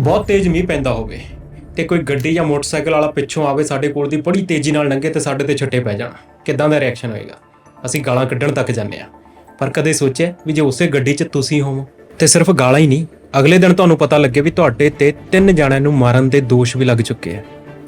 ਬਹੁਤ ਤੇਜ਼ ਮੀਂਹ ਪੈਂਦਾ ਹੋਵੇ ਤੇ ਕੋਈ ਗੱਡੀ ਜਾਂ ਮੋਟਰਸਾਈਕਲ ਵਾਲਾ ਪਿੱਛੋਂ ਆਵੇ ਸਾਡੇ ਕੋਲ ਦੀ ਬੜੀ ਤੇਜ਼ੀ ਨਾਲ ਲੰਘੇ ਤੇ ਸਾਡੇ ਤੇ ਛੱਟੇ ਪੈ ਜਾਣ। ਕਿੱਦਾਂ ਦਾ ਰਿਐਕਸ਼ਨ ਹੋਏਗਾ? ਅਸੀਂ ਗਾਲਾਂ ਕੱਢਣ ਤੱਕ ਜਾਂਦੇ ਆ ਪਰ ਕਦੇ ਸੋਚਿਆ ਵੀ ਜੇ ਉਸੇ ਗੱਡੀ 'ਚ ਤੁਸੀਂ ਹੋਵੋ, ਤੇ ਸਿਰਫ ਗਾਲਾਂ ਹੀ ਨਹੀਂ, ਅਗਲੇ ਦਿਨ ਤੁਹਾਨੂੰ ਪਤਾ ਲੱਗੇ ਵੀ ਤੁਹਾਡੇ ਤੇ ਤਿੰਨ ਜਣਿਆਂ ਨੂੰ ਮਾਰਨ ਦੇ ਦੋਸ਼ ਵੀ ਲੱਗ ਚੁੱਕੇ ਆ।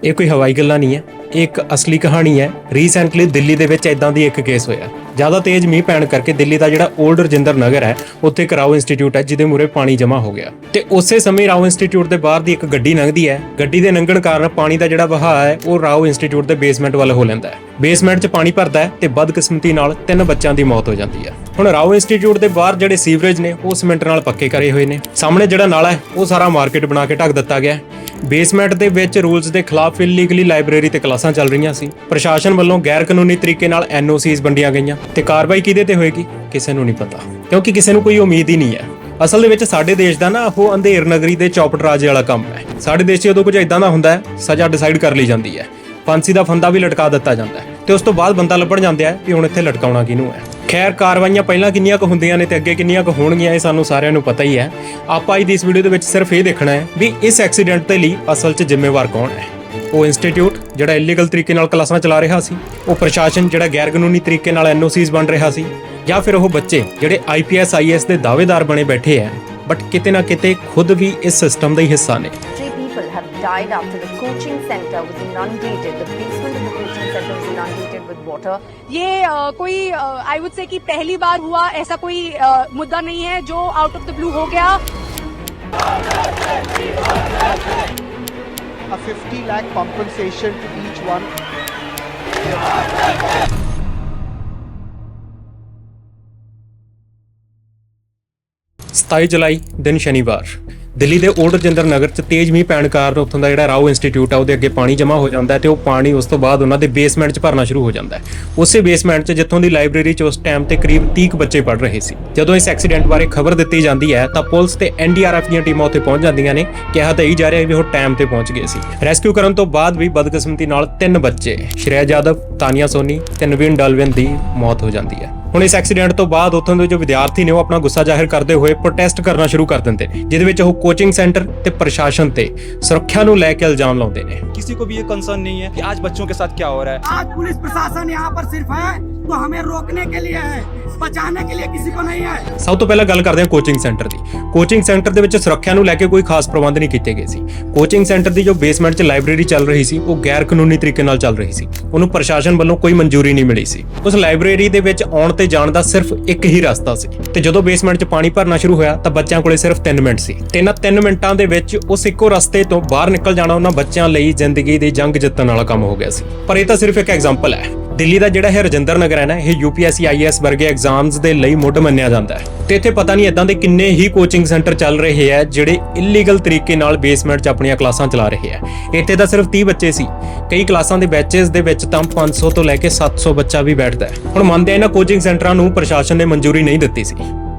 ਇਹ ਕੋਈ ਹਵਾਈ ਗੱਲਾਂ ਨਹੀਂ ਹੈ। ਇਹ ਇੱਕ ਅਸਲੀ ਕਹਾਣੀ ਹੈ। ਰੀਸੈਂਟਲੀ ਦਿੱਲੀ ਦੇ ਵਿੱਚ ਇਦਾਂ ਦੀ ਇੱਕ ਕੇਸ ਹੋਇਆ। ਜ਼ਿਆਦਾ ਤੇਜ਼ ਮੀਂਹ ਪੈਣ ਕਰਕੇ ਦਿੱਲੀ ਦਾ ਜਿਹੜਾ 올ਡ ਰਜਿੰਦਰ ਨਗਰ ਹੈ, ਉੱਥੇ ਇੱਕ ਰਾਓ ਇੰਸਟੀਚਿਊਟ ਹੈ, ਜਿਹਦੇ ਮੂਰੇ ਪਾਣੀ ਜਮ੍ਹਾਂ ਹੋ ਗਿਆ। ਤੇ ਉਸੇ ਸਮੇਂ ਰਾਓ ਇੰਸਟੀਚਿਊਟ ਦੇ ਬਾਹਰ ਦੀ ਇੱਕ ਗੱਡੀ ਲੰਘਦੀ ਹੈ। ਗੱਡੀ ਦੇ ਲੰਘਣ ਕਾਰਨ ਪਾਣੀ ਦਾ ਜਿਹੜਾ ਵਹਾਅ ਹੈ, ਉਹ ਰਾਓ ਇੰਸਟੀਚਿਊਟ ਦੇ ਬੇਸਮੈਂਟ ਵੱਲ ਹੋ ਲੈਂਦਾ ਹੈ। ਬੇਸਮੈਂਟ 'ਚ ਪਾਣੀ ਭਰਦਾ ਹੈ ਤੇ ਬਦਕਿਸਮਤੀ ਨਾਲ ਤਿੰਨ ਬੱਚਿਆਂ ਦੀ ਮੌਤ ਹੋ ਜਾਂਦੀ ਹੈ। ਹੁਣ ਰਾਓ ਇੰਸਟੀਚਿਊਟ ਦੇ ਬਾਹਰ ਜਿਹੜੇ ਸੀਵਰੇਜ ਨੇ, ਉਹ ਸੀਮੈਂਟ ਨਾਲ ਪੱਕੇ ਕਰੇ ਹੋਏ ਨੇ। ਸਾਹਮਣੇ ਜਿਹੜਾ ਨਾਲਾ ਹੈ, ਉਹ ਸਾਰਾ ਮਾਰਕੀਟ ਬਣਾ ਕੇ ਢੱਕ ਦਿੱਤਾ ਗਿਆ ਬੇਸਮੈਂਟ ਦੇ ਵਿੱਚ ਰੂਲਸ ਦੇ ਖਿਲਾਫ ਇਲੀਗਲੀ ਲਾਇਬ੍ਰੇਰੀ ਤੇ ਕਲਾਸਾਂ ਚੱਲ ਰਹੀਆਂ ਸੀ। ਪ੍ਰਸ਼ਾਸਨ ਵੱਲੋਂ ਗੈਰ ਕਾਨੂੰਨੀ ਤਰੀਕੇ ਨਾਲ ਐਨਓਸੀਜ਼ ਵੰਡੀਆਂ ਗਈਆਂ ਤੇ ਕਾਰਵਾਈ ਕਿਹਦੇ ਤੇ ਹੋਏਗੀ, ਕਿਸੇ ਨੂੰ ਨਹੀਂ ਪਤਾ। ਕਿਉਂਕਿ ਕਿਸੇ ਨੂੰ ਕੋਈ ਉਮੀਦ ਹੀ ਨਹੀਂ ਹੈ। ਅਸਲ ਦੇ ਵਿੱਚ ਸਾਡੇ ਦੇਸ਼ ਦਾ ਨਾ ਉਹ ਅੰਧੇਰ ਨਗਰੀ ਦੇ ਚੌਪਟ ਰਾਜੇ ਵਾਲਾ ਕੰਮ ਹੈ। ਸਾਡੇ ਦੇਸ਼ 'ਚ ਉਦੋਂ ਕੁਝ ਇਦਾਂ ਦਾ ਹੁੰਦਾ ਹੈ, ਸਜ਼ਾ ਡਿਸਾਈਡ ਕਰ ਲਈ ਜਾਂਦੀ ਹੈ। ਫਾਂਸੀ ਦਾ ਫੰਦਾ ਵੀ ਲਟਕਾ ਦਿੱਤਾ ਜਾਂਦਾ ਹੈ ਤੇ ਉਸ ਤੋਂ ਬਾਅਦ ਬੰਦਾ ਲੱਭਣ ਜਾਂਦੇ ਆ ਵੀ ਹੁਣ ਇੱਥੇ ਲਟਕਾਉਣਾ ਕਿਹਨੂੰ ਹੈ। ਖੈਰ, ਕਾਰਵਾਈਆਂ ਪਹਿਲਾਂ ਕਿੰਨੀਆਂ ਕੁ ਹੁੰਦੀਆਂ ਨੇ ਤੇ ਅੱਗੇ ਕਿੰਨੀਆਂ ਕੁ ਹੋਣਗੀਆਂ, ਇਹ ਸਾਨੂੰ ਸਾਰਿਆਂ ਨੂੰ ਪਤਾ ਹੀ ਹੈ। ਆਪਾਂ ਅੱਜ ਦੀ ਇਸ ਵੀਡੀਓ ਦੇ ਵਿੱਚ ਸਿਰਫ ਇਹ ਦੇਖਣਾ ਹੈ ਵੀ ਇਸ ਐਕਸੀਡੈਂਟ ਦੇ ਲਈ ਅਸਲ 'ਚ ਜ਼ਿੰਮੇਵਾਰ ਕੌਣ ਹੈ। ਉਹ ਇੰਸਟੀਚਿਊਟ ਜਿਹੜਾ ਇਲੀਗਲ ਤਰੀਕੇ ਨਾਲ ਕਲਾਸਾਂ ਚਲਾ ਰਿਹਾ ਸੀ ਉਹ ਪ੍ਰਸ਼ਾਸਨ ਜਿਹੜਾ ਗੈਰ ਕਾਨੂੰਨੀ ਤਰੀਕੇ ਨਾਲ ਐਨਓਸੀਜ਼ ਬਣ ਰਿਹਾ ਸੀ ਜਾਂ ਫਿਰ ਉਹ ਬੱਚੇ ਜਿਹੜੇ ਆਈਪੀਐਸ ਆਈਐਸ ਦੇ ਦਾਅਵੇਦਾਰ ਬਣੇ ਬੈਠੇ ਆ ਬਟ ਕਿਤੇ ਨਾ ਕਿਤੇ ਖੁਦ ਵੀ ਇਸ ਸਿਸਟਮ ਦਾ ਹੀ ਹਿੱਸਾ ਨੇ Three people have died after the coaching center was inundated. The basement of the coaching center was inundated with water. ये अ, कोई आई वुड से कि पहली बार हुआ ऐसा कोई अ, मुद्दा नहीं है जो आउट ऑफ द ब्लू हो गया a 50 lakh compensation to each one. 27 ਜੁਲਾਈ ਦਿਨ ਸ਼ਨੀਵਾਰ ਦਿੱਲੀ ਦੇ ਓਲਡ ਰਜਿੰਦਰ ਨਗਰ ਚ ਤੇਜ਼ ਮੀਂਹ ਪੈਣ ਕਾਰਨ ਉੱਥੋਂ ਦਾ ਜਿਹੜਾ ਰਾਓ ਇੰਸਟੀਚਿਊਟ ਆ, ਉਹਦੇ ਅੱਗੇ ਪਾਣੀ ਜਮ੍ਹਾਂ ਹੋ ਜਾਂਦਾ ਹੈ ਤੇ ਉਹ ਪਾਣੀ ਉਸ ਤੋਂ ਬਾਅਦ ਉਹਨਾਂ ਦੇ ਬੇਸਮੈਂਟ 'ਚ ਭਰਨਾ ਸ਼ੁਰੂ ਹੋ ਜਾਂਦਾ ਉਸੇ ਬੇਸਮੈਂਟ 'ਚ ਜਿੱਥੋਂ ਦੀ ਲਾਇਬ੍ਰੇਰੀ 'ਚ ਉਸ ਟਾਈਮ ਤੇ ਕਰੀਬ 30 ਕੁ ਬੱਚੇ ਪੜ੍ਹ ਰਹੇ ਸੀ। ਜਦੋਂ ਇਸ ਐਕਸੀਡੈਂਟ ਬਾਰੇ ਖਬਰ ਦਿੱਤੀ ਜਾਂਦੀ ਹੈ, ਤਾਂ ਪੁਲਿਸ ਤੇ ਐਨਡੀਆਰਐਫ ਦੀਆਂ ਟੀਮਾਂ ਉੱਥੇ ਪਹੁੰਚ ਜਾਂਦੀਆਂ ਨੇ, ਕਿਹਾ ਤਾਂ ਇਹ ਜਾ ਰਿਹਾ ਵੀ ਉਹ ਟਾਈਮ ਤੇ ਪਹੁੰਚ ਗਏ ਸੀ। ਰੈਸਕਿਊ ਕਰਨ ਤੋਂ ਬਾਅਦ ਵੀ ਬਦਕਿਸਮਤੀ ਨਾਲ ਤਿੰਨ ਬੱਚੇ, ਸ਼੍ਰੇਆ ਜਾਦਵ, ਤਾਨੀਆ ਸੋਨੀ ਤੇ ਨਵੀਨ ਡਾਲਵਿਨ ਦੀ ਮੌਤ ਹੋ ਜਾਂਦੀ ਹੈ। ਹੁਣ ਇਸ ਐਕਸੀਡੈਂਟ ਤੋਂ ਬਾਅਦ ਉੱਥੋਂ ਦੇ ਜੋ ਵਿਦਿਆਰਥੀ ਨੇ ਉਹ ਆਪਣਾ ਗੁੱਸਾ ਜ਼ਾਹਿਰ ਕਰਦੇ ਹੋਏ ਪ੍ਰੋਟੈਸਟ ਕਰਨਾ ਸ਼ੁਰੂ ਕਰ ਦਿੰਦੇ ਨੇ ਜਿਹਦੇ ਵਿੱਚ ਉਹ ਕੋਚਿੰਗ ਸੈਂਟਰ ਤੇ ਪ੍ਰਸ਼ਾਸਨ ਤੇ ਸੁਰੱਖਿਆ ਨੂੰ ਲੈ ਕੇ ਇਲਜ਼ਾਮ ਲਾਉਂਦੇ ਨੇ किसी को भी ये कंसर्न नहीं है कि आज बच्चों के साथ क्या हो रहा है आज पुलिस प्रशासन यहाँ पर सिर्फ है तो हमें रोकने के लिए है ਬਚਾਉਣ ਕੇ ਲਈ ਕਿਸੇ ਕੋ ਨਹੀਂ ਹੈ ਸਭ ਤੋਂ ਪਹਿਲਾਂ ਗੱਲ ਕਰਦੇ ਹਾਂ ਕੋਚਿੰਗ ਸੈਂਟਰ ਦੀ ਕੋਚਿੰਗ ਸੈਂਟਰ ਦੇ ਵਿੱਚ ਸੁਰੱਖਿਆ ਨੂੰ ਲੈ ਕੇ ਕੋਈ ਖਾਸ ਪ੍ਰਬੰਧ ਨਹੀਂ ਕੀਤੇ ਗਏ ਸੀ ਕੋਚਿੰਗ ਸੈਂਟਰ ਦੀ ਜੋ ਬੇਸਮੈਂਟ 'ਚ ਲਾਇਬ੍ਰੇਰੀ ਚੱਲ ਰਹੀ ਸੀ ਉਹ ਗੈਰ ਕਾਨੂੰਨੀ ਤਰੀਕੇ ਨਾਲ ਚੱਲ ਰਹੀ ਸੀ ਉਹਨੂੰ ਪ੍ਰਸ਼ਾਸਨ ਵੱਲੋਂ ਕੋਈ ਮਨਜ਼ੂਰੀ ਨਹੀਂ ਮਿਲੀ ਸੀ ਉਸ ਲਾਇਬ੍ਰੇਰੀ ਦੇ ਵਿੱਚ ਆਉਣ ਤੇ ਜਾਣ ਦਾ ਸਿਰਫ ਇੱਕ ਹੀ ਰਸਤਾ ਸੀ ਤੇ ਜਦੋਂ ਬੇਸਮੈਂਟ 'ਚ ਪਾਣੀ ਭਰਨਾ ਸ਼ੁਰੂ ਹੋਇਆ ਤਾਂ ਬੱਚਿਆਂ ਕੋਲੇ ਸਿਰਫ 3 ਮਿੰਟ ਸੀ ਤੇ ਇਹਨਾਂ 3 ਮਿੰਟਾਂ ਦੇ ਵਿੱਚ ਉਸ ਇੱਕੋ ਰਸਤੇ ਤੋਂ ਬਾਹਰ ਨਿਕਲ ਜਾਣਾ ਉਹਨਾਂ ਬੱਚਿਆਂ ਲਈ ਜ਼ਿੰਦਗੀ ਦੀ ਜੰਗ ਜਿੱਤਣ ਵਾਲਾ ਕੰਮ ਹੋ ਗਿਆ ਸੀ ਪਰ ਇਹ ਤਾਂ ਸਿਰਫ ਇੱਕ ਐਗਜ਼ਾਮਪਲ ਹੈ ਦਿੱਲੀ ਦਾ ਜਿਹੜਾ ਇਹ ਰਜਿੰਦਰ ਨਗਰ ਹੈ ਨਾ, ਇਹ ਯੂਪੀਐਸਸੀ ਆਈਐਸ ਵਰਗੇ ਐਗਜ਼ਾਮਸ ਦੇ ਲਈ ਮੁੱਢ ਮੰਨਿਆ ਜਾਂਦਾ ਹੈ। ਤੇ ਇੱਥੇ ਪਤਾ ਨਹੀਂ ਇਦਾਂ ਦੇ ਕਿੰਨੇ ਹੀ ਕੋਚਿੰਗ ਸੈਂਟਰ ਚੱਲ ਰਹੇ ਆ ਜਿਹੜੇ ਇਲੀਗਲ ਤਰੀਕੇ ਨਾਲ ਬੇਸਮੈਂਟ 'ਚ ਆਪਣੀਆਂ ਕਲਾਸਾਂ ਚਲਾ ਰਹੇ ਆ ਇੱਥੇ ਤਾਂ ਸਿਰਫ 30 ਬੱਚੇ ਸੀ। ਕਈ ਕਲਾਸਾਂ ਦੇ ਬੈਚਸ ਦੇ ਵਿੱਚ ਤਾਂ 500 ਤੋਂ ਲੈ ਕੇ 700 ਬੱਚਾ ਵੀ ਬੈਠਦਾ ਹੈ। ਹੁਣ ਮੰਨਦੇ ਆ ਇਹਨਾਂ ਕੋਚਿੰਗ ਸੈਂਟਰਾਂ ਨੂੰ ਪ੍ਰਸ਼ਾਸਨ ਨੇ ਮਨਜ਼ੂਰੀ ਨਹੀਂ ਦਿੱਤੀ ਸੀ।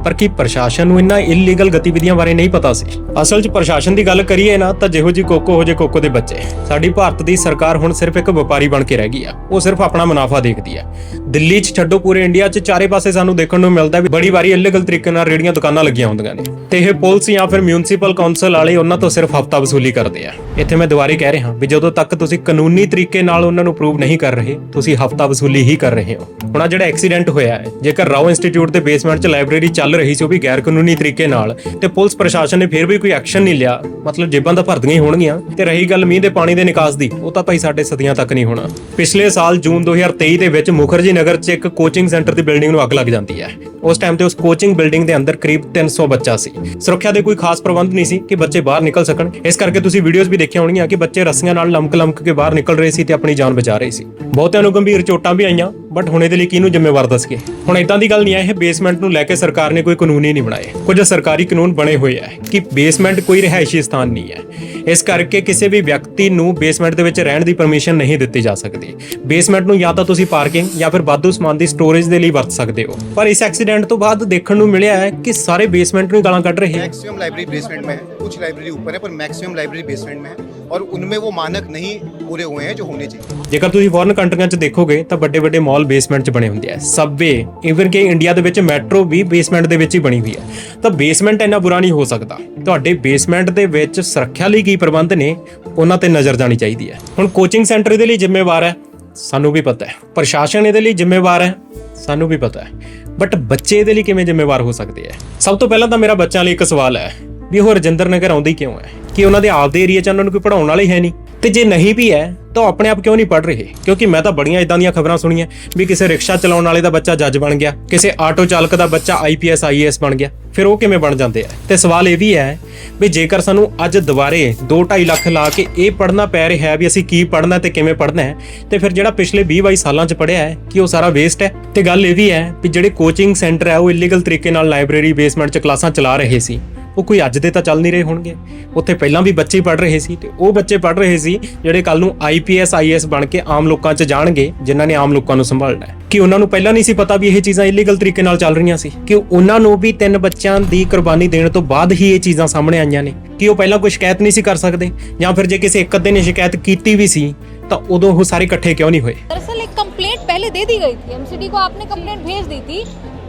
ਪਰ ਕੀ ਪ੍ਰਸ਼ਾਸਨ ਨੂੰ ਇਹਨਾਂ ਇਲੀਗਲ ਗਤੀਵਿਧੀਆਂ ਬਾਰੇ ਨਹੀਂ ਪਤਾ ਸੀ? ਅਸਲ 'ਚ ਪ੍ਰਸ਼ਾਸਨ ਦੀ ਗੱਲ ਕਰੀਏ ਨਾ, ਤਾਂ ਜਿਹੋ ਜੀ ਕੋਕੋ ਹੋ ਜੇ ਕੋਕੋ ਦੇ ਬੱਚੇ ਸਾਡੀ ਭਾਰਤ ਦੀ ਸਰਕਾਰ ਹੁਣ ਸਿਰਫ ਇੱਕ ਵਪਾਰੀ ਬਣ ਕੇ ਰਹਿ ਗਈ ਆ। ਉਹ ਸਿਰਫ ਆਪਣਾ ਮੁਨਾਫਾ ਦੇਖਦੀ ਆ। ਦਿੱਲੀ 'ਚ ਛੱਡੋ ਪੂਰੇ ਇੰਡੀਆ 'ਚ, ਚਾਰੇ ਪਾਸੇ ਸਾਨੂੰ ਦੇਖਣ ਨੂੰ ਮਿਲਦਾ ਵੀ ਬੜੀ ਵਾਰੀ ਇਲੀਗਲ ਤਰੀਕੇ ਨਾਲ ਰੇੜੀਆਂ ਦੁਕਾਨਾਂ ਲੱਗੀਆਂ ਹੁੰਦੀਆਂ ਨੇ। ਤੇ ਇਹ ਪੁਲਿਸ ਜਾਂ ਫਿਰ ਮਿਊਨਿਸਪਲ ਕਾਉਂਸਲ ਵਾਲੇ ਉਹਨਾਂ ਤੋਂ ਸਿਰਫ ਹਫਤਾ ਵਸੂਲੀ ਕਰਦੇ ਆ। ਇੱਥੇ ਮੈਂ ਦੁਬਾਰੇ ਕਹਿ ਰਿਹਾ, ਵੀ ਜਦੋਂ ਤੱਕ ਤੁਸੀਂ ਕਾਨੂੰਨੀ ਤਰੀਕੇ ਨਾਲ ਉਹਨਾਂ ਨੂੰ ਪ੍ਰੂਵ ਨਹੀਂ ਕਰ ਰਹੇ, ਤੁਸੀਂ ਹਫਤਾ ਵਸੂਲੀ ਹੀ ਕਰ ਰਹੇ ਹੋ। ਹੁਣ ਆਹ ਜਿਹੜਾ ਐਕਸੀਡੈਂਟ ਹੋਇਆ ਹੈ, ਜੇਕਰ ਰਾਓ ਇੰਸਟੀਚਿਊਟ ਦੇ ਬੇਸਮੈਂਟ 'ਚ ਲਾਇਬ੍ਰੇਰੀ ਚੱਲ ਰਹੀ ਸੀ ਉਹ ਵੀ ਗੈਰ ਕਾਨੂੰਨੀ ਤਰੀਕੇ ਨਾਲ ਤੇ ਪੁਲਿਸ ਪ੍ਰਸ਼ਾਸਨ ਨੇ ਫਿਰ ਵੀ ਕੋਈ ਐਕਸ਼ਨ ਨਹੀਂ ਲਿਆ। ਮਤਲਬ ਜੇਬਾਂ ਤਾਂ ਭਰਦੀਆਂ ਹੀ ਹੋਣਗੀਆਂ ਤੇ ਰਹੀ ਗੱਲ ਮੀਂਹ ਦੇ ਪਾਣੀ ਦੇ ਨਿਕਾਸ ਦੀ, ਉਹ ਤਾਂ ਭਾਈ ਸਾਡੇ ਸਦੀਆਂ ਤੱਕ ਨਹੀਂ ਹੋਣਾ। ਪਿਛਲੇ ਸਾਲ ਜੂਨ 2023 ਦੇ ਵਿੱਚ ਮੁਖਰਜੀ ਨਗਰ 'ਚ ਇੱਕ ਕੋਚਿੰਗ ਸੈਂਟਰ ਦੀ ਬਿਲਡਿੰਗ ਨੂੰ ਅੱਗ ਲੱਗ ਜਾਂਦੀ ਹੈ। ਉਸ ਟਾਈਮ ਤੇ ਉਸ ਕੋਚਿੰਗ ਬਿਲਡਿੰਗ ਦੇ ਅੰਦਰ ਕਰੀਬ 300 ਬੱਚਾ ਸੀ। ਸੁਰੱਖਿਆ ਦੇ ਕੋਈ ਖਾਸ ਪ੍ਰਬੰਧ ਨਹੀਂ ਸੀ ਕਿ ਬੱਚੇ ਬਾਹਰ ਨਿਕਲ ਸਕਣ। ਇਸ ਕਰਕੇ ਤੁਸੀਂ ਵੀਡੀਓਜ਼ ਵੀ ਦੇਖੀਆਂ ਹੋਣਗੀਆਂ ਕਿ ਬੱਚੇ ਰੱਸੀਆਂ ਨਾਲ ਲਮਕ ਲਮਕ ਕੇ ਬਾਹਰ ਨਿਕਲ ਰਹੇ ਸੀ ਤੇ ਆਪਣੀ ਜਾਨ ਬਚਾ ਰਹੇ ਸੀ। ਬਹੁਤਿਆਂ ਨੂੰ ਗੰਭੀਰ ਚੋਟਾਂ ਵੀ ਆਈਆਂ ਬਟ ਹੁਣ ਇਹਦੇ ਲਈ ਕਿਹਨੂੰ ਜ਼ਿੰਮੇਵਾਰ ਦੱਸਗੇ ਹੁਣ ਇਦਾਂ ਦੀ ਗੱਲ ਨਹੀਂ ਹੈ, ਇਹ ਬੇਸਮੈਂਟ ਨੂੰ ਲੈ ਕੇ ਸਰਕਾਰ ਨੇ ਕੋਈ ਕਾਨੂੰਨ ਹੀ ਨਹੀਂ ਬਣਾਏ। ਕੁਝ ਸਰਕਾਰੀ ਕਾਨੂੰਨ ਬਣੇ ਹੋਏ ਹੈ ਕਿ ਬੇਸਮੈਂਟ ਕੋਈ ਰਹਿائشੀ ਸਥਾਨ ਨਹੀਂ ਹੈ ਇਸ ਕਰਕੇ ਕਿਸੇ ਵੀ ਵਿਅਕਤੀ ਨੂੰ ਬੇਸਮੈਂਟ ਦੇ ਵਿੱਚ ਰਹਿਣ ਦੀ ਪਰਮਿਸ਼ਨ ਨਹੀਂ ਦਿੱਤੀ ਜਾ ਸਕਦੀ। ਬੇਸਮੈਂਟ ਨੂੰ ਜਾਂ ਤਾਂ ਤੁਸੀਂ ਪਾਰਕਿੰਗ ਜਾਂ ਫਿਰ ਵਾਧੂ ਸਮਾਨ ਦੀ ਸਟੋਰੇਜ ਦੇ ਲਈ ਵਰਤ ਸਕਦੇ ਹੋ। ਪਰ ਇਸ ਐਕਸੀਡੈਂਟ ਤੋਂ ਬਾਅਦ ਦੇਖਣ ਨੂੰ ਮਿਲਿਆ ਹੈ ਕਿ ਸਾਰੇ ਬੇਸਮੈਂਟ ਨੂੰ ਗਾਲਾਂ ਕੱਢ ਰਹੇ ਹੈ ਮੈਕਸਿਮਮ ਲਾਇਬ੍ਰੇਰੀ ਬੇਸਮੈਂਟ ਮੈਂ। कुछ लाइब्रेरी ऊपर है पर मैक्सिमम लाइब्रेरी बेसमेंट में है और उनमें वो मानक नहीं पूरे हुए हैं जो होने चाहिए ਜੇਕਰ ਤੁਸੀਂ ਫੋਰਨ ਕੰਟਰੀਆਂ 'ਚ ਦੇਖੋਗੇ ਤਾਂ ਵੱਡੇ ਵੱਡੇ ਮਾਲ ਬੇਸਮੈਂਟ 'ਚ ਬਣੇ ਹੁੰਦੇ ਆ ਸਬਵੇ ਇਵਨ ਕਿ ਇੰਡੀਆ ਦੇ ਵਿੱਚ ਮੈਟਰੋ ਵੀ ਬੇਸਮੈਂਟ ਦੇ ਵਿੱਚ ਹੀ ਬਣੀ ਹੋਈ ਹੈ ਤਾਂ ਬੇਸਮੈਂਟ ਇੰਨਾ ਬੁਰਾ ਨਹੀਂ ਹੋ ਸਕਦਾ ਤੁਹਾਡੇ ਬੇਸਮੈਂਟ ਦੇ ਵਿੱਚ ਸੁਰੱਖਿਆ ਲਈ ਕੀ ਪ੍ਰਬੰਧ ਨੇ ਉਹਨਾਂ ਤੇ ਨਜ਼ਰ ਜਾਣੀ ਚਾਹੀਦੀ ਹੈ ਹੁਣ ਕੋਚਿੰਗ ਸੈਂਟਰ ਇਹਦੇ ਲਈ ਜ਼ਿੰਮੇਵਾਰ ਹੈ ਸਾਨੂੰ ਵੀ ਪਤਾ ਹੈ ਪ੍ਰਸ਼ਾਸਨ ਇਹਦੇ ਲਈ ਜ਼ਿੰਮੇਵਾਰ ਹੈ ਸਾਨੂੰ ਵੀ ਪਤਾ ਹੈ ਬਟ ਬੱਚੇ ਇਹਦੇ ਲਈ ਕਿਵੇਂ ਜ਼ਿੰਮੇਵਾਰ ਹੋ ਸਕਦੇ ਹੈ ਸਭ ਤੋਂ ਪਹਿਲਾਂ ਤਾਂ ਮੇਰਾ ਬੱਚਿਆਂ ਲਈ ਇੱਕ ਸਵਾਲ ਹੈ ਵੀ ਉਹ ਰਜਿੰਦਰ ਨਗਰ ਆਉਂਦੇ ਕਿਉਂ ਹੈ? ਕਿ ਉਹਨਾਂ ਦੇ ਆਪਦੇ ਏਰੀਆ 'ਚ ਉਹਨਾਂ ਨੂੰ ਕੋਈ ਪੜਾਉਣ ਵਾਲਾ ਹੀ ਹੈ ਨਹੀਂ। ਤੇ ਜੇ ਨਹੀਂ ਵੀ ਹੈ, ਤਾਂ ਉਹ ਆਪਣੇ ਆਪ ਕਿਉਂ ਨਹੀਂ ਪੜ ਰਹੇ? ਕਿਉਂਕਿ ਮੈਂ ਤਾਂ ਬੜੀਆਂ ਇਦਾਂ ਦੀਆਂ ਖਬਰਾਂ ਸੁਣੀਆਂ ਵੀ ਕਿਸੇ ਰਿਕਸ਼ਾ ਚਲਾਉਣ ਵਾਲੇ ਦਾ ਬੱਚਾ ਜੱਜ ਬਣ ਗਿਆ, ਕਿਸੇ ਆਟੋ ਚਾਲਕ ਦਾ ਬੱਚਾ ਆਈਪੀਐਸ ਆਈਏਐਸ ਬਣ ਗਿਆ। ਫਿਰ ਉਹ ਕਿਵੇਂ ਬਣ ਜਾਂਦੇ ਆ? ਤੇ ਸਵਾਲ ਇਹ ਵੀ ਹੈ ਵੀ ਜੇਕਰ ਸਾਨੂੰ ਅੱਜ ਦੁਬਾਰੇ 2.5 ਲੱਖ ਲਾ ਕੇ ਇਹ ਪੜਨਾ ਪੈ ਰਿਹਾ ਹੈ ਵੀ ਅਸੀਂ ਕੀ ਪੜਨਾ ਤੇ ਕਿਵੇਂ ਪੜਨਾ ਹੈ, ਤੇ ਫਿਰ ਜਿਹੜਾ ਪਿਛਲੇ 20 22 ਸਾਲਾਂ 'ਚ ਪੜਿਆ ਹੈ, ਕਿ ਉਹ ਸਾਰਾ ਵੇਸਟ ਹੈ? ਤੇ ਗੱਲ ਇਹ ਵੀ ਹੈ ਵੀ ਜਿਹੜੇ ਕੋਚਿੰਗ ਸੈਂਟਰ ਹੈ, ਉਹ ਇਲੀਗਲ ਤਰੀਕੇ ਨਾਲ ਲਾਇਬ੍ਰੇਰੀ ਬੇਸਮੈਂਟ 'ਚ ਕਲਾਸਾਂ ਚਲਾ ਰਹੇ ਸੀ। ਉਹ ਕੋਈ ਅੱਜ ਦੇ ਤਾਂ ਚੱਲ ਨਹੀਂ ਰਹੇ ਹੋਣਗੇ। ਉੱਥੇ ਪਹਿਲਾਂ ਵੀ ਬੱਚੇ ਪੜ ਰਹੇ ਸੀ ਤੇ ਉਹ ਬੱਚੇ ਪੜ ਰਹੇ ਸੀ ਜਿਹੜੇ ਕੱਲ ਨੂੰ ਆਈਪੀਐਸ ਆਈਐਸ ਬਣ ਕੇ ਆਮ ਲੋਕਾਂ 'ਚ ਜਾਣਗੇ, ਜਿਨ੍ਹਾਂ ਨੇ ਆਮ ਲੋਕਾਂ ਨੂੰ ਸੰਭਾਲਣਾ ਕਿ ਉਹਨਾਂ ਨੂੰ ਪਹਿਲਾਂ ਨਹੀਂ ਸੀ ਪਤਾ ਵੀ ਇਹ ਚੀਜ਼ਾਂ ਇਲੀਗਲ ਤਰੀਕੇ ਨਾਲ ਚੱਲ ਰਹੀਆਂ ਸੀ। ਕਿ ਉਹਨਾਂ ਨੂੰ ਵੀ ਤਿੰਨ ਬੱਚਿਆਂ ਦੀ ਕੁਰਬਾਨੀ ਦੇਣ ਤੋਂ ਬਾਅਦ ਹੀ ਇਹ ਚੀਜ਼ਾਂ ਸਾਹਮਣੇ ਆਈਆਂ ਨੇ। ਕਿ ਉਹ ਪਹਿਲਾਂ ਕੋਈ ਸ਼ਿਕਾਇਤ ਨਹੀਂ ਸੀ ਕਰ ਸਕਦੇ, ਜਾਂ ਫਿਰ ਜੇ ਕਿਸੇ ਇੱਕ ਅੱਧੇ ਨੇ ਸ਼ਿਕਾਇਤ ਕੀਤੀ ਵੀ ਸੀ, ਤਾਂ ਉਦੋਂ ਉਹ ਸਾਰੇ ਇਕੱਠੇ ਕਿਉਂ ਨਹੀਂ ਹੋਏ? ਦਰਅਸਲ ਇੱਕ ਕੰਪਲੇਂਟ ਪਹਿਲੇ ਦੇ ਦੀ ਗਈ ਸੀ। ਐਮਸੀਡੀ ਕੋ ਆਪਨੇ ਕੰਪਲੇਂਟ ਭੇਜ ਦੀ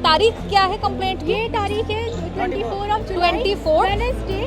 तारीख क्या है कंप्लेंट की ये तारीख है 24 ऑफ 24 वेडनेसडे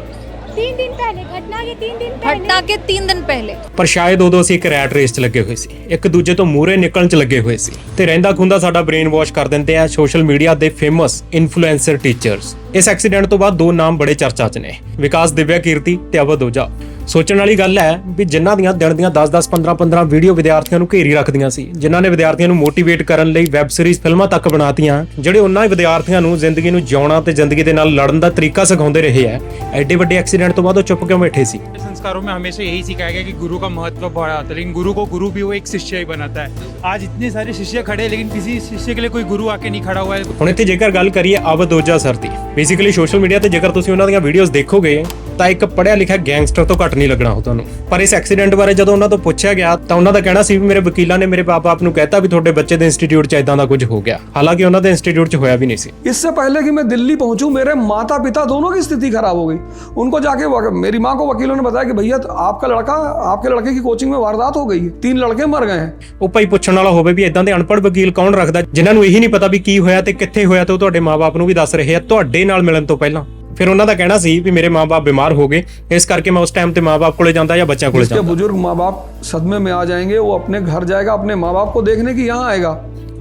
तीन दिन पहले घटना के तीन दिन पहले घटना के तीन दिन पहले ਪਰ ਸ਼ਾਇਦ ਉਦੋਂ ਅਸੀਂ ਇੱਕ ਰੈਟ ਰੇਸ 'ਚ ਲੱਗੇ ਹੋਏ ਸੀ ਇੱਕ ਦੂਜੇ ਤੋਂ ਮੂਹਰੇ ਨਿਕਲਣ 'ਚ ਲੱਗੇ ਹੋਏ ਸੀ ਤੇ ਰਹਿੰਦਾ ਖੁੰਦਾ ਸਾਡਾ ਬ੍ਰੇਨ ਵਾਸ਼ ਕਰ ਦਿੰਦੇ ਆ ਸੋਸ਼ਲ ਮੀਡੀਆ ਦੇ ਫੇਮਸ ਇਨਫਲੂਐਂਸਰ ਟੀਚਰਸ ਇਸ ਐਕਸੀਡੈਂਟ ਤੋਂ ਬਾਅਦ ਦੋ ਨਾਮ ਬੜੇ ਚਰਚਾ 'ਚ ਨੇ ਵਿਕਾਸ ਦਿਵਿਆ ਕੀਰਤੀ ਤੇ ਅਵਧ ਓਝਾ ਸੋਚਣ ਵਾਲੀ ਗੱਲ ਹੈ ਵੀ ਜਿਨ੍ਹਾਂ ਦੀਆਂ ਦਿਨ ਦੀਆਂ 10-10 15-15 ਵੀਡੀਓ ਵਿਦਿਆਰਥੀਆਂ ਨੂੰ ਘੇਰੀ ਰੱਖਦੀਆਂ ਸੀ, ਜਿਨ੍ਹਾਂ ਨੇ ਵਿਦਿਆਰਥੀਆਂ ਨੂੰ ਮੋਟੀਵੇਟ ਕਰਨ ਲਈ ਵੈਬ ਸੀਰੀਜ਼ ਫਿਲਮਾਂ ਤੱਕ ਬਣਾਤੀਆਂ, ਜਿਹੜੇ ਉਹਨਾਂ ਵਿਦਿਆਰਥੀਆਂ ਨੂੰ ਜ਼ਿੰਦਗੀ ਨੂੰ ਜਿਉਣਾ ਤੇ ਜ਼ਿੰਦਗੀ ਦੇ ਨਾਲ ਲੜਨ ਦਾ ਤਰੀਕਾ ਸਿਖਾਉਂਦੇ ਰਹੇ ਆ ਐਡੇ ਵੱਡੇ ਐਕਸੀਡੈਂਟ ਤੋਂ ਬਾਅਦ ਉਹ ਚੁੱਪ ਕਿਉਂ ਬੈਠੇ ਸੀ? संस्कारों में हमेशा यही सिखाया गया कि गुरु का महत्व बढ़ाता है लेकिन गुरु को गुरु भी वो एक शिष्य ही बनाता है आज इतने सारे शिष्य खड़े हैं लेकिन किसी शिष्य के लिए कोई गुरु आके नहीं खड़ा हुआ है ਹੁਣ ਇੱਥੇ ਜੇਕਰ ਗੱਲ ਕਰੀਏ ਅਵਧ ਓਝਾ ਸਰ ਦੀ ਬੇਸਿਕਲੀ ਸੋਸ਼ਲ ਮੀਡੀਆ ਤੇ ਜੇਕਰ ਤੁਸੀਂ ਉਹਨਾਂ ਦੀਆਂ ਵੀਡੀਓਜ਼ ਦੇਖੋਗੇ ਤਾਂ ਇੱਕ ਪੜਿਆ ਲਿਖਿਆ ਗੈਂਗਸਟਰ ਤੋਂ ਘੱਟ ਨਹੀਂ ਲੱਗਣਾ ਉਹ ਤੁਹਾਨੂੰ ਪਰ ਇਸ ਐਕਸੀਡੈਂਟ ਬਾਰੇ ਜਦੋਂ ਉਹਨਾਂ ਤੋਂ ਪੁੱਛਿਆ ਗਿਆ ਤਾਂ ਉਹਨਾਂ ਦਾ ਕਹਿਣਾ ਸੀ ਵੀ ਮੇਰੇ ਵਕੀਲਾਂ ਨੇ ਮੇਰੇ ਪਾਪਾ ਨੂੰ ਕਹਿਤਾ ਵੀ ਤੁਹਾਡੇ ਬੱਚੇ ਦੇ ਇੰਸਟੀਚਿਊਟ 'ਚ ਇਦਾਂ ਦਾ ਕੁਝ ਹੋ ਗਿਆ ਹਾਲਾਂਕਿ ਉਹਨਾਂ ਦੇ ਇੰਸਟੀਚਿਊਟ 'ਚ ਹੋਇਆ ਵੀ ਨਹੀਂ ਸੀ इससे पहले कि मैं दिल्ली पहुंचूं मेरे माता पिता दोनों की स्थिति खराब हो गई उनको जाके वक- मेरी माँ को वकीलों ने बताया कि ਕਿ ਭਈਆ ਆਪਕਾ ਲੜਕਾ ਆਪਕੇ ਲੜਕੇ ਕੀ ਕੋਚਿੰਗ ਮੇਂ ਵਾਰਦਾਤ ਹੋ ਗਈ ਤਿੰਨ ਲੜਕੇ ਮਰ ਗਏ ਉਹ ਭਾਈ ਪੁੱਛਣ ਵਾਲਾ ਹੋਵੇ ਵੀ ਇਦਾਂ ਦੇ ਅਨਪੜ ਵਕੀਲ ਕੌਣ ਰੱਖਦਾ? ਜਿਨ੍ਹਾਂ ਨੂੰ ਇਹੀ ਨਹੀਂ ਪਤਾ ਵੀ ਕੀ ਹੋਇਆ ਤੇ ਕਿੱਥੇ ਹੋਇਆ ਤੇ ਉਹ ਤੁਹਾਡੇ ਮਾਪੇ ਨੂੰ ਵੀ ਦੱਸ ਰਹੇ ਆ ਤੁਹਾਡੇ ਨਾਲ ਮਿਲਣ ਤੋਂ ਪਹਿਲਾਂ। ਫਿਰ ਉਹਨਾਂ ਦਾ ਕਹਿਣਾ ਸੀ ਵੀ ਮੇਰੇ ਮਾਪੇ ਬਿਮਾਰ ਹੋ ਗਏ ਇਸ ਕਰਕੇ ਮੈਂ ਉਸ ਟਾਈਮ ਤੇ ਮਾਪੇ ਕੋਲੇ ਜਾਂਦਾ ਜਾਂ ਬੱਚਿਆਂ ਕੋਲੇ ਜਾਂਦਾ। ਬਜ਼ੁਰਗ ਮਾਪੇ ਸਦਮੇ ਮੇ ਆ ਜਾਏਗੇ ਉਹ ਆਪਣੇ ਘਰ ਜਾਏਗਾ ਆਪਣੇ ਮਾਪੇ ਕੋ ਦੇਖਣੇ ਕਿ ਯਹਾਂ ਆਏਗਾ?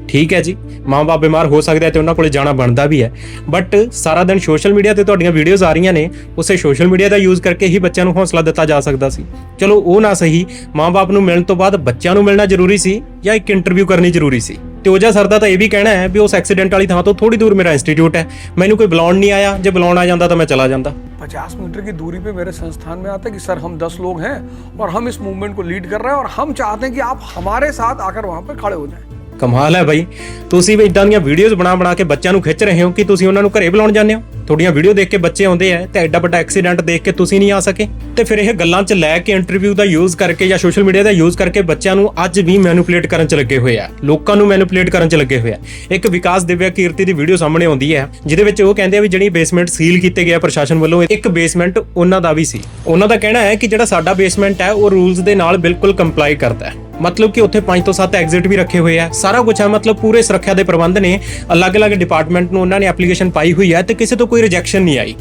ਠੀਕ ਹੈ ਜੀ ਮਾਂ-ਬਾਪ ਬਿਮਾਰ ਹੋ ਸਕਦੇ ਆ ਤੇ ਉਹਨਾਂ ਕੋਲੇ ਜਾਣਾ ਬਣਦਾ ਵੀ ਹੈ ਬਟ ਸਾਰਾ ਦਿਨ ਸੋਸ਼ਲ ਮੀਡੀਆ ਤੇ ਤੁਹਾਡੀਆਂ ਵੀਡੀਓਜ਼ ਆ ਰਹੀਆਂ ਨੇ ਉਸੇ ਸੋਸ਼ਲ ਮੀਡੀਆ ਦਾ ਯੂਜ਼ ਕਰਕੇ ਹੀ ਬੱਚਿਆਂ ਨੂੰ ਹੌਸਲਾ ਦਿੱਤਾ ਜਾ ਸਕਦਾ ਸੀ ਚਲੋ ਉਹ ਨਾ ਸਹੀ ਮਾਂ-ਬਾਪ ਨੂੰ ਮਿਲਣ ਤੋਂ ਬਾਅਦ ਬੱਚਿਆਂ ਨੂੰ ਮਿਲਣਾ ਜ਼ਰੂਰੀ ਸੀ ਜਾਂ ਇੱਕ ਇੰਟਰਵਿਊ ਕਰਨੀ ਜ਼ਰੂਰੀ ਸੀ ਤੇ ਓਜਾ ਸਰ ਦਾ ਤਾਂ ਇਹ ਵੀ ਕਹਿਣਾ ਹੈ ਵੀ ਉਸ ਐਕਸੀਡੈਂਟ ਵਾਲੀ ਥਾਂ ਤੋਂ ਥੋੜੀ ਦੂਰ ਮੇਰਾ ਇੰਸਟੀਚਿਊਟ ਹੈ ਮੈਨੂੰ ਕੋਈ ਬੁਲਾਉਣ ਨਹੀਂ ਆਇਆ ਜੇ ਬੁਲਾਉਣ ਆ ਜਾਂਦਾ ਤਾਂ ਮੈਂ ਚਲਾ ਜਾਂਦਾ पचास मीटर की दूरी पे मेरे संस्थान में आता है कि सर हम दस लोग हैं और हम इस मूवमेंट को लीड कर रहे हैं और हम चाहते हैं कि आप हमारे साथ आकर वहां पर खड़े हो जाएं ਕਮਾਲ ਹੈ ਬਾਈ। ਤੁਸੀਂ ਵੀ ਇਦਾਂ ਦੀਆਂ ਵੀਡੀਓਜ਼ ਬਣਾ ਬਣਾ ਕੇ ਬੱਚਿਆਂ ਨੂੰ ਖਿੱਚ ਰਹੇ ਹੋ ਕਿ ਤੁਸੀਂ ਉਹਨਾਂ ਨੂੰ ਘਰੇ ਬੁਲਾਉਣ ਜਾਂਦੇ ਹੋ? ਤੁਹਾਡੀਆਂ ਵੀਡੀਓ ਦੇਖ ਕੇ ਬੱਚੇ ਆਉਂਦੇ ਆ, ਤੇ ਐਡਾ ਵੱਡਾ ਐਕਸੀਡੈਂਟ ਦੇਖ ਕੇ ਤੁਸੀਂ ਨਹੀਂ ਆ ਸਕੇ? ਤੇ ਫਿਰ ਇਹ ਗੱਲਾਂ 'ਚ ਲੈ ਕੇ ਇੰਟਰਵਿਊ ਦਾ ਯੂਜ਼ ਕਰਕੇ ਜਾਂ ਸੋਸ਼ਲ ਮੀਡੀਆ ਦਾ ਯੂਜ਼ ਕਰਕੇ ਬੱਚਿਆਂ ਨੂੰ ਅੱਜ ਵੀ ਮੈਨੂਪੂਲੇਟ ਕਰਨ 'ਚ ਲੱਗੇ ਹੋਏ ਆ। ਲੋਕਾਂ ਨੂੰ ਮੈਨੂਪੂਲੇਟ ਕਰਨ 'ਚ ਲੱਗੇ ਹੋਏ ਆ। ਇੱਕ ਵਿਕਾਸ ਦਿਵਿਆ ਕੀਰਤੀ ਦੀ ਵੀਡੀਓ ਸਾਹਮਣੇ ਆਉਂਦੀ ਹੈ, ਜਿਹਦੇ ਵਿੱਚ ਉਹ ਕਹਿੰਦੇ ਆ ਵੀ ਜਿਹੜੀ ਬੇਸਮੈਂਟ ਸੀਲ ਕੀਤੇ ਗਿਆ ਪ੍ਰਸ਼ਾਸਨ ਵੱਲੋਂ, ਇੱਕ ਬੇਸਮੈਂਟ ਉਹਨਾਂ ਦਾ ਵੀ ਸੀ। ਉਹਨਾਂ ਦਾ ਕਹਿਣਾ ਹੈ ਕਿ ਜਿਹੜਾ ਸਾਡਾ ਬੇਸਮੈਂਟ ਹੈ, ਉਹ ਰੂਲਸ ਦੇ ਨਾਲ ਬਿਲਕੁਲ ਕੰਪਲਾਈ ਕਰਦਾ ਹੈ। ਮਤਲਬ ਕਿ ਉੱਥੇ 5 ਤੋਂ 7 ਐਗਜ਼ਿਟ ਵੀ ਰੱਖੇ ਹੋਏ ਆ। ਸਾਰਾ ਕੁਝ ਹੈ ਮਤਲਬ ਪੂਰੇ ਸੁਰੱਖਿਆ ਦੇ ਪ੍ਰਬੰਧ ਨੇ, ਅਲੱਗ-ਅਲੱਗ ਡਿਪਾਰਟਮੈਂਟ ਨੂੰ ਉਹਨਾਂ ਨੇ ਐਪਲੀਕੇਸ਼ਨ ਪਾਈ ਹੋਈ ਹੈ, ਤੇ ਕਿਸੇ ਤੋਂ ਕੋਈ कोई रिजेक्शन नहीं आई।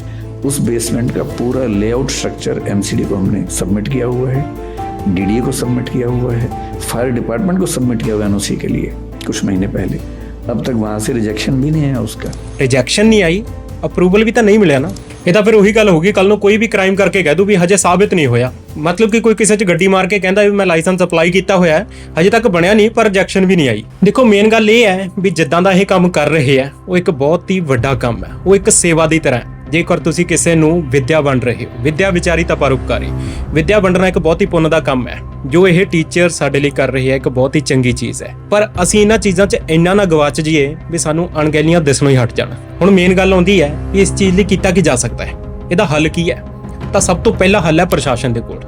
उस बेसमेंट का पूरा लेआउट स्ट्रक्चर एमसीडी को हमने सबमिट किया हुआ है डीडीए को सबमिट किया हुआ है फायर डिपार्टमेंट को सबमिट किया हुआ है एनओसी के लिए कुछ महीने पहले। अब तक वहाँ से रिजेक्शन भी नहीं आया उसका। रिजेक्शन नहीं आई। ਅਪਰੂਵਲ ਵੀ ਤਾਂ ਨਹੀਂ ਮਿਲਿਆ ਨਾ। ਇਹ ਤਾਂ ਫਿਰ ਉਹੀ ਗੱਲ ਹੋਗੀ ਕੱਲ ਨੂੰ ਕੋਈ ਵੀ ਕ੍ਰਾਈਮ ਕਰਕੇ ਕਹਿ ਦੂ ਵੀ ਹਜੇ ਸਾਬਿਤ ਨਹੀਂ ਹੋਇਆ। ਮਤਲਬ ਕਿ ਕੋਈ ਕਿਸੇ 'ਚ ਗੱਡੀ ਮਾਰ ਕੇ ਕਹਿੰਦਾ ਵੀ ਮੈਂ ਲਾਇਸੈਂਸ ਅਪਲਾਈ ਕੀਤਾ ਹੋਇਆ ਹੈ, ਹਜੇ ਤੱਕ ਬਣਿਆ ਨਹੀਂ, ਪਰ ਰਿਜੈਕਸ਼ਨ ਵੀ ਨਹੀਂ ਆਈ। ਦੇਖੋ ਮੇਨ ਗੱਲ ਇਹ ਹੈ ਵੀ ਜਿੱਦਾਂ ਦਾ ਇਹ ਕੰਮ ਕਰ ਰਹੇ ਆ ਉਹ ਇੱਕ ਬਹੁਤ ਹੀ ਵੱਡਾ ਕੰਮ ਹੈ, ਉਹ ਇੱਕ ਸੇਵਾ ਦੀ ਤਰ੍ਹਾਂ ਜੇਕਰ ਤੁਸੀਂ ਕਿਸੇ ਨੂੰ ਵਿਦਿਆ ਵੰਡ ਰਹੇ ਹੋ, ਵਿਦਿਆ ਵਿਚਾਰੀ ਤਾਂ ਪਰਉਪਕਾਰੀ ਵਿਦਿਆ ਵੰਡਣਾ ਇੱਕ ਬਹੁਤ ਹੀ ਪੁੰਨ ਦਾ ਕੰਮ ਹੈ। ਜੋ ਇਹ ਟੀਚਰ ਸਾਡੇ ਲਈ ਕਰ ਰਹੇ ਹੈ, ਇੱਕ ਬਹੁਤ ਹੀ ਚੰਗੀ ਚੀਜ਼ ਹੈ। ਪਰ ਅਸੀਂ ਇਹਨਾਂ ਚੀਜ਼ਾਂ 'ਚ ਇੰਨਾ ਨਾ ਗਵਾਚ ਜਾਈਏ ਵੀ ਸਾਨੂੰ ਅਣਗਹਿਲੀਆਂ ਦਿਸਣੋਂ ਹੀ ਹਟ ਜਾਣ। ਹੁਣ ਮੇਨ ਗੱਲ ਆਉਂਦੀ ਹੈ ਕਿ ਇਸ ਚੀਜ਼ ਲਈ ਕੀਤਾ ਕੀ ਜਾ ਸਕਦਾ ਹੈ। ਇਹਦਾ ਹੱਲ ਕੀ ਹੈ? ਤਾਂ ਸਭ ਤੋਂ ਪਹਿਲਾ ਹੱਲ ਹੈ ਪ੍ਰਸ਼ਾਸਨ ਦੇ ਕੋਲ।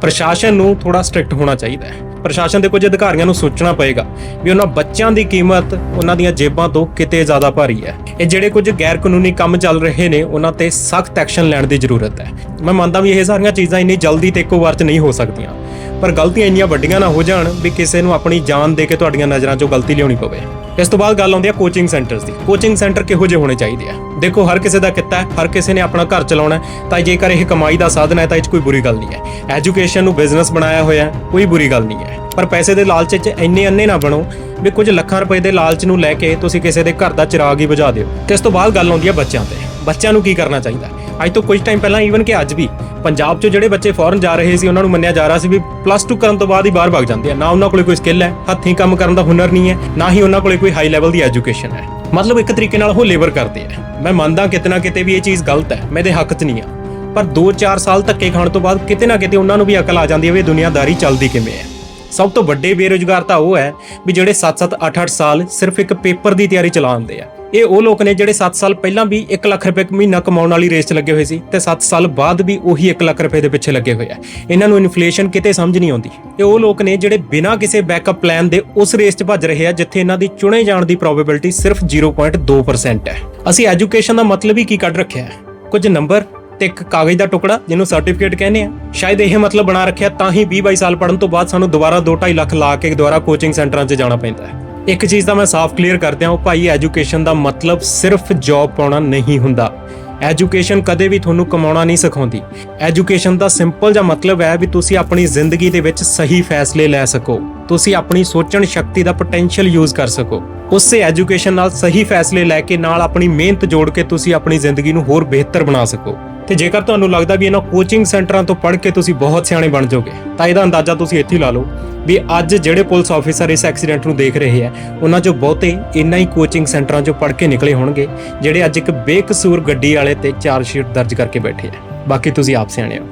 ਪ੍ਰਸ਼ਾਸਨ ਨੂੰ ਥੋੜਾ ਸਟ੍ਰਿਕਟ ਹੋਣਾ ਚਾਹੀਦਾ ਹੈ। ਪ੍ਰਸ਼ਾਸਨ ਦੇ ਕੁਝ ਅਧਿਕਾਰੀਆਂ ਨੂੰ ਸੋਚਣਾ ਪਏਗਾ ਵੀ ਉਹਨਾਂ ਬੱਚਿਆਂ ਦੀ ਕੀਮਤ ਉਹਨਾਂ ਦੀਆਂ ਜੇਬਾਂ ਤੋਂ ਕਿਤੇ ਜ਼ਿਆਦਾ ਭਾਰੀ ਹੈ। ਇਹ ਜਿਹੜੇ ਕੁਝ ਗੈਰ ਕਾਨੂੰਨੀ ਕੰਮ ਚੱਲ ਰਹੇ ਨੇ, ਉਹਨਾਂ ਤੇ ਸਖਤ ਐਕਸ਼ਨ ਲੈਣ ਦੀ ਜ਼ਰੂਰਤ ਹੈ। ਮੈਂ ਮੰਨਦਾ ਵੀ ਇਹ ਸਾਰੀਆਂ ਚੀਜ਼ਾਂ ਇੰਨੀ ਜਲਦੀ ਤੇ ਇੱਕੋ ਵਾਰ 'ਚ ਨਹੀਂ ਹੋ ਸਕਦੀਆਂ। ਪਰ ਗਲਤੀਆਂ ਇੰਨੀਆਂ ਵੱਡੀਆਂ ਨਾ ਹੋ ਜਾਣ ਵੀ ਕਿਸੇ ਨੂੰ ਆਪਣੀ ਜਾਨ ਦੇ ਕੇ ਤੁਹਾਡੀਆਂ ਨਜ਼ਰਾਂ 'ਚੋਂ ਗਲਤੀ ਲਿਆਉਣੀ ਪਵੇ। ਇਸ ਤੋਂ ਬਾਅਦ ਗੱਲ ਆਉਂਦੀ ਹੈ ਕੋਚਿੰਗ ਸੈਂਟਰਸ ਦੀ। ਕੋਚਿੰਗ ਸੈਂਟਰ ਕਿਹੋ ਜਿਹੇ ਹੋਣੇ ਚਾਹੀਦੇ ਆ? ਦੇਖੋ, ਹਰ ਕਿਸੇ ਦਾ ਕਿੱਤਾ ਹੈ, ਹਰ ਕਿਸੇ ਨੇ ਆਪਣਾ ਘਰ ਚਲਾਉਣਾ ਤਾਂ ਜੇਕਰ ਇਹ ਕਮਾਈ ਦਾ ਸਾਧਨ ਹੈ, ਤਾਂ ਇਹ 'ਚ ਕੋਈ ਬੁਰੀ ਗੱਲ ਨਹੀਂ ਹੈ। ਐਜੂਕੇਸ਼ਨ ਨੂੰ ਬਿਜ਼ਨਸ ਬਣਾਇਆ ਹੋਇਆ ਕੋਈ ਬੁਰੀ ਗੱਲ ਨਹੀਂ ਹੈ। ਪਰ ਪੈਸੇ ਦੇ ਲਾਲਚ 'ਚ ਇੰਨੇ ਅੰਨੇ ਨਾ ਬਣੋ ਵੀ ਕੁਝ ਲੱਖਾਂ ਰੁਪਏ ਦੇ ਲਾਲਚ ਨੂੰ ਲੈ ਕੇ ਤੁਸੀਂ ਕਿਸੇ ਦੇ ਘਰ ਦਾ ਚਿਰਾਗ ਹੀ ਬੁਝਾ ਦਿਓ। ਤੇ ਇਸ ਤੋਂ ਬਾਅਦ ਗੱਲ ਆਉਂਦੀ ਹੈ ਬੱਚਿਆਂ ਤੇ। ਬੱਚਿਆਂ ਨੂੰ ਕੀ ਕਰਨਾ ਚਾਹੀਦਾ? ਅੱਜ ਤੋਂ ਕੁਝ ਟਾਈਮ ਪਹਿਲਾਂ ਈਵਨ ਕਿ ਅੱਜ ਵੀ ਪੰਜਾਬ 'ਚ ਜਿਹੜੇ ਬੱਚੇ ਫੋਰਨ ਜਾ ਰਹੇ ਸੀ, ਉਹਨਾਂ ਨੂੰ ਮੰਨਿਆ ਜਾ ਰਿਹਾ ਸੀ ਵੀ ਪਲੱਸ 2 ਕਰਨ ਤੋਂ ਬਾਅਦ ਹੀ ਬਾਹਰ ਭੱਜ ਜਾਂਦੇ ਆ। ਨਾ ਉਹਨਾਂ ਕੋਲੇ ਕੋਈ ਸਕਿੱਲ ਹੈ, ਹੱਥੀਂ ਕੰਮ ਕਰਨ ਦਾ ਹੁਨਰ ਨਹੀਂ ਹੈ, ਨਾ ਹੀ ਉਹਨਾਂ ਕੋਲੇ ਕੋਈ ਹਾਈ ਲੈਵਲ ਦੀ ਐਜੂਕੇਸ਼ਨ ਹੈ। ਮਤਲਬ ਇੱਕ ਤਰੀਕੇ ਨਾਲ ਉਹ ਲੇਬਰ ਕਰਦੇ ਆ। ਮੈਂ ਮੰਨਦਾ ਕਿਤੇ ਨਾ ਕਿਤੇ ਵੀ ਇਹ ਚੀਜ਼ ਗਲਤ ਹੈ, ਮੈਂ ਇਹਦੇ ਹੱਕ 'ਚ ਨਹੀਂ ਆ। ਪਰ 2-4 ਸਾਲ ਧੱਕੇ ਖਾਣ ਤੋਂ ਬਾਅਦ ਕਿਤੇ ਨਾ ਕਿਤੇ ਉਹਨਾਂ ਨੂੰ ਵੀ ਅਕਲ ਆ ਜਾਂਦੀ ਹੈ ਵੀ ਦੁਨੀਆਦਾਰੀ ਚੱਲਦੀ ਕਿਵੇਂ ਹੈ। ਸਭ ਤੋਂ ਵੱਡੇ ਬੇਰੁਜ਼ਗਾਰ ਤਾਂ ਉਹ ਹੈ ਵੀ ਜਿਹੜੇ 7-7 8-8 ਸਾਲ ਸਿਰਫ ਇੱਕ ਪੇਪਰ ਦੀ ਤਿਆਰੀ ਚਲਾਉਂਦੇ ਆ। ਇਹ ਉਹ ਲੋਕ ਨੇ ਜਿਹੜੇ 7 ਸਾਲ ਪਹਿਲਾਂ ਵੀ 1 ਲੱਖ ਰੁਪਏ ਮਹੀਨਾ ਕਮਾਉਣ ਵਾਲੀ ਰੇਸ 'ਚ ਲੱਗੇ ਹੋਏ ਸੀ ਤੇ 7 ਸਾਲ ਬਾਅਦ ਵੀ ਉਹੀ 1 ਲੱਖ ਰੁਪਏ ਦੇ ਪਿੱਛੇ ਲੱਗੇ ਹੋਏ ਆ। ਇਹਨਾਂ ਨੂੰ ਇਨਫਲੇਸ਼ਨ ਕਿਤੇ ਸਮਝ ਨਹੀਂ ਆਉਂਦੀ। ਇਹ ਉਹ ਲੋਕ ਨੇ ਜਿਹੜੇ ਬਿਨਾਂ ਕਿਸੇ ਬੈਕਅਪ ਪਲਾਨ ਦੇ ਉਸ ਰੇਸ 'ਚ ਭੱਜ ਰਹੇ ਆ, ਜਿੱਥੇ ਇਹਨਾਂ ਦੀ ਚੁਣੇ ਜਾਣ ਦੀ ਪ੍ਰੋਬੇਬਿਲਿਟੀ ਸਿਰਫ 0.2% ਹੈ। ਅਸੀਂ ਐਜੂਕੇਸ਼ਨ ਦਾ ਮਤਲਬ ਹੀ ਕੀ ਕੱਢ ਰੱਖਿਆ ਹੈ? ਕੁਝ ਨੰਬਰ ਤੇ ਇੱਕ ਕਾਗਜ਼ ਦਾ ਟੁਕੜਾ ਜਿਹਨੂੰ ਸਰਟੀਫਿਕੇਟ ਕਹਿੰਦੇ ਆ। ਸ਼ਾਇਦ ਇਹ ਮਤਲਬ ਬਣਾ ਰੱਖਿਆ ਤਾਂ ਹੀ 20 22 ਸਾਲ ਪੜਨ ਤੋਂ ਬਾਅਦ ਸਾਨੂੰ ਦੁਬਾਰਾ 2.5 ਲੱਖ ਲਾ ਕੇ ਦੁਬਾਰਾ ਕੋਚਿੰਗ ਸੈਂਟਰਾਂ 'ਚ ਜਾਣਾ ਪੈਂਦਾ ਹੈ। ਇੱਕ ਚੀਜ਼ ਤਾਂ ਮੈਂ ਸਾਫ਼ ਕਲੀਅਰ ਕਰਦਿਆਂ ਭਾਈ ਐਜੂਕੇਸ਼ਨ ਦਾ ਮਤਲਬ ਸਿਰਫ ਜੌਬ ਪਾਉਣਾ ਨਹੀਂ ਹੁੰਦਾ। ਐਜੂਕੇਸ਼ਨ ਕਦੇ ਵੀ ਤੁਹਾਨੂੰ ਕਮਾਉਣਾ ਨਹੀਂ ਸਿਖਾਉਂਦੀ। ਐਜੂਕੇਸ਼ਨ ਦਾ ਸਿੰਪਲ ਜਿਹਾ ਮਤਲਬ ਹੈ ਵੀ ਤੁਸੀਂ ਆਪਣੀ ਜ਼ਿੰਦਗੀ ਦੇ ਵਿੱਚ ਸਹੀ ਫੈਸਲੇ ਲੈ ਸਕੋ। ਤੁਸੀਂ ਆਪਣੀ ਸੋਚਣ ਸ਼ਕਤੀ ਦਾ ਪੋਟੈਂਸ਼ੀਅਲ ਯੂਜ਼ ਕਰ ਸਕੋ। ਉਸੇ ਐਜੂਕੇਸ਼ਨ ਨਾਲ ਸਹੀ ਫੈਸਲੇ ਲੈ ਕੇ ਨਾਲ ਆਪਣੀ ਮਿਹਨਤ ਜੋੜ ਕੇ ਤੁਸੀਂ ਆਪਣੀ ਜ਼ਿੰਦਗੀ ਨੂੰ ਹੋਰ ਬਿਹਤਰ ਬਣਾ ਸਕੋ। ਤੇ ਜੇਕਰ ਤੁਹਾਨੂੰ ਲੱਗਦਾ ਵੀ ਇਹਨਾਂ ਕੋਚਿੰਗ ਸੈਂਟਰਾਂ ਤੋਂ ਪੜ੍ਹ ਕੇ ਤੁਸੀਂ ਬਹੁਤ ਸਿਆਣੇ ਬਣ ਜਾਓਗੇ, ਤਾਂ ਇਹਦਾ ਅੰਦਾਜ਼ਾ ਤੁਸੀਂ ਇੱਥੇ ਲਾ ਲਓ ਵੀ ਅੱਜ ਜਿਹੜੇ ਪੁਲਿਸ ਆਫੀਸਰ ਇਸ ਐਕਸੀਡੈਂਟ ਨੂੰ ਦੇਖ ਰਹੇ ਆ, ਉਹਨਾਂ ਚੋਂ ਬਹੁਤੇ ਇਨ੍ਹਾਂ ਹੀ ਕੋਚਿੰਗ ਸੈਂਟਰਾਂ ਚੋਂ ਪੜ੍ਹ ਕੇ ਨਿਕਲੇ ਹੋਣਗੇ, ਜਿਹੜੇ ਅੱਜ ਇੱਕ ਬੇਕਸੂਰ ਗੱਡੀ ਵਾਲੇ ਤੇ ਚਾਰਜ ਸ਼ੀਟ ਦਰਜ ਕਰਕੇ ਬੈਠੇ ਆ। ਬਾਕੀ ਤੁਸੀਂ ਆਪ ਸਿਆਣੇ ਹੋ।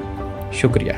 ਸ਼ੁਕਰੀਆ।